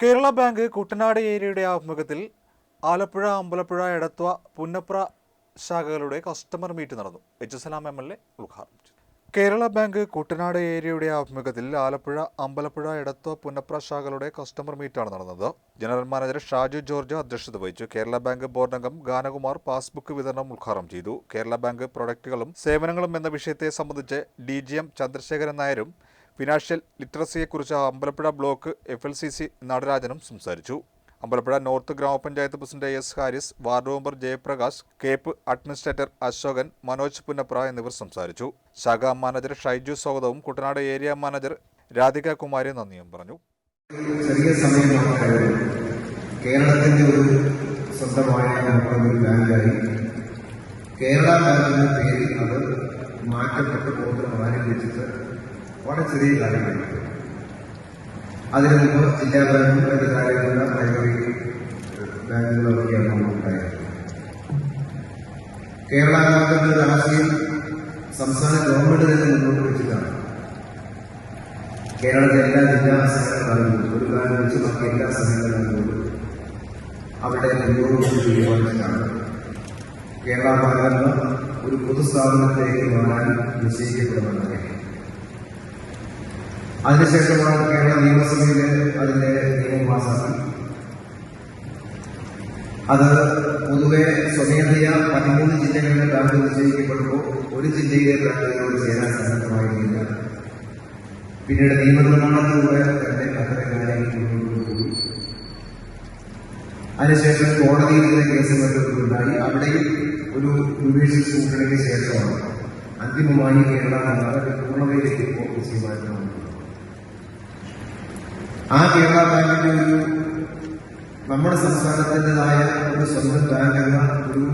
Kerala bank Kuttanad ഏരിയയുടെ ആഭിമുഖ്യത്തിൽ ആലപ്പുഴ അമ്പലപ്പുഴ എടത്വ പുന്നപ്ര ശാഖകളുടെ കസ്റ്റമർ മീറ്റ് നടന്നു. H Salam M L A ഉദ്ഘാടനം ചെയ്തു. കേരള ബാങ്ക് കുട്ടനാട് ഏരിയയുടെ ആഭിമുഖ്യത്തിൽ ആലപ്പുഴ അമ്പലപ്പുഴ എടത്വ പുന്നപ്ര ശാഖകളുടെ കസ്റ്റമർ മീറ്റാണ് നടന്നത്. ജനറൽ മാനേജർ ഷാജു ജോർജ് അധ്യക്ഷത വഹിച്ചു. കേരള ബാങ്ക് ബോർഡ് അംഗം ഗാനകുമാർ പാസ്ബുക്ക് വിതരണം ഉദ്ഘാടനം ചെയ്തു. കേരള ബാങ്ക് പ്രൊഡക്റ്റുകളും സേവനങ്ങളും എന്ന വിഷയത്തെ സംബന്ധിച്ച് ഡി ജി എം ചന്ദ്രശേഖരൻ നായരും financial ലിറ്ററസിയെക്കുറിച്ച് Ambalappuzha block F L C C നടരാജനും സംസാരിച്ചു. അമ്പലപ്പുഴ നോർത്ത് ഗ്രാമപഞ്ചായത്ത് president S Haris ward member Jayaprakash cape administrator Ashokan Manoj Punnapra എന്നിവർ സംസാരിച്ചു. ശാഖാ മാനേജർ ഷൈജു സ്വാഗതവും കുട്ടനാട് ഏരിയ മാനേജർ രാധിക കുമാരി നന്ദിയും പറഞ്ഞു. ചെറിയ സമയം കേരളത്തിന്റെ ഒരു സ്വന്തമായ ബാങ്കായി. കേരള ബാങ്ക് എന്ന പേരിൽ അത് ആരംഭിച്ചിട്ട് വളരെ ചെറിയ കാലമായി അതിന് മുമ്പ് ജില്ലാ ബാങ്കും മറ്റു ലൈബ്രറി ബാങ്കുകളൊക്കെയാണ് നമുക്കുണ്ടായത് കേരള എന്ന ആശയം സംസ്ഥാന ഗവൺമെന്റ് തന്നെ മുന്നോട്ട് വെച്ചിട്ടാണ്. കേരളത്തിലെ എല്ലാ ജില്ലാ സംഘടനകളും ഒരു കാലം വെച്ച് ബാക്കി എല്ലാ സംഘടനകളും അവിടെ മുന്നോട്ട് തീരുമാനിച്ചിട്ടാണ് കേരള ഭരണ ഒരു പൊതുസ്ഥാപനത്തിലേക്ക് മാറാൻ നിശ്ചയിക്കപ്പെടുന്നത് അതിനുശേഷമാണ് കേരള നിയമസഭയിലെ അതിന്റെ നിയമം പാസാക്കി. അത് പൊതുവെ സ്വമേധയ പതിമൂന്ന് ജില്ലകളിലെ ബാങ്ക് നിശ്ചയിക്കപ്പെടുമ്പോൾ ഒരു ജില്ലയിലെ ബാങ്കുകളോട് ചേരാൻ സന്നദ്ധമായിരുന്നില്ല. പിന്നീട് നിയമനിർമ്മാണത്തിലൂടെ തന്നെ അത്തരം കാര്യങ്ങൾ മുന്നോട്ട് പോയി അതിനുശേഷം കോടതിയിൽ ഇതിലെ കേസ് മറ്റുണ്ടായി അവിടെയും ഒരു ജുഡീഷ്യൽ സ്കൂട്ടറിക്ക് ശേഷമാണ്. അന്തിമമായി കേരള സർക്കാർ പൂർണതയിലേക്ക് ചെയ്യുവാനാണ് ആ കേരള ബാങ്കിന്റെ ഒരു നമ്മുടെ സംസ്ഥാനത്തിന്റെതായ ഒരു സ്വന്തം ബാങ്ക് എന്ന ഒരു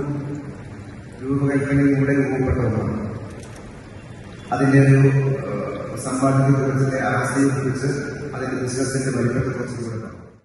രൂപകൽപ്പനയിലൂടെ രൂപപ്പെട്ടതാണ്. അതിന്റെ ഒരു സമ്പാദ്യത്തെ കുറിച്ച് അതിന്റെ കുറിച്ച് അതിന്റെ ബിസിനസിന്റെ വലിപ്പത്തെ കുറിച്ച്